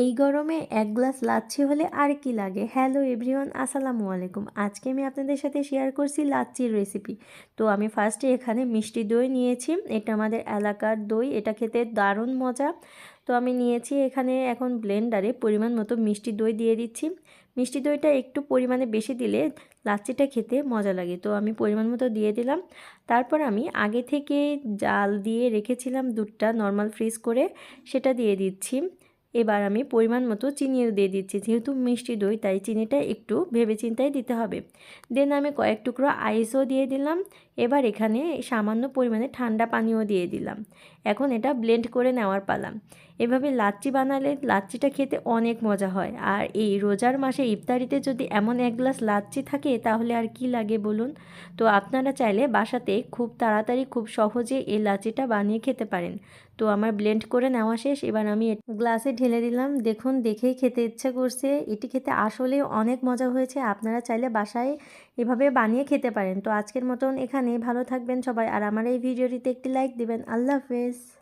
এই গরমে এক গ্লাস লাচ্ছি হলে আর কি লাগে? হ্যালো এভরিওয়ান আসসালামু আলাইকুম। আজকে আমি আপনাদের সাথে শেয়ার করছি লাচ্ছির রেসিপি তো আমি ফার্স্টে এখানে মিষ্টি দই নিয়েছি। এটা আমাদের এলাকার দই। এটা খেতে দারুণ মজা। তো আমি নিয়েছি এখানে এখন ব্লেন্ডারে পরিমাণ মতো মিষ্টি দই দিয়ে দিচ্ছি। মিষ্টি দইটা একটু পরিমাণে বেশি দিলে লাচ্ছিটা খেতে মজা লাগে। তো আমি পরিমাণ মতো দিয়ে দিলাম। তারপর আমি আগে থেকে জাল দিয়ে রেখেছিলাম দুধটা নর্মাল ফ্রিজ করে। সেটা দিয়ে দিচ্ছি। এবার আমি পরিমাণ মতো চিনিও দিয়ে দিচ্ছি, যেহেতু মিষ্টি দই, তাই চিনিটা একটু ভেবে চিন্তায় দিতে হবে। দেন আমি কয়েক টুকরো আইসও দিয়ে দিলাম, এবার এখানে সামান্য পরিমাণে ঠান্ডা পানিও দিয়ে দিলাম। এখন এটা ব্লেন্ড করে নেওয়ার পালাম এভাবে লাচ্চি বানালে লাচ্চিটা খেতে অনেক মজা হয়। আর এই রোজার মাসে ইফতারিতে যদি এমন এক গ্লাস লাচ্চি থাকে, তাহলে আর কি লাগে বলুন? তো আপনারা চাইলে বাসাতে খুব তাড়াতাড়ি, খুব সহজে এই লাচ্চিটা বানিয়ে খেতে পারেন। তো আমার ব্লেন্ড করে নেওয়া শেষ। এবার আমি গ্লাসে ঢেলে দিলাম। দেখুন, দেখেই খেতে ইচ্ছা করছে। এটি খেতে আসলে অনেক মজা হয়েছে। আপনারা চাইলে বাসায় এভাবে বানিয়ে খেতে পারেন। তো আজকের মতন এখানে ভালো থাকবেন সবাই। আর আমার এই ভিডিওটিতে একটি লাইক দিবেন। আল্লাহ হাফেজ।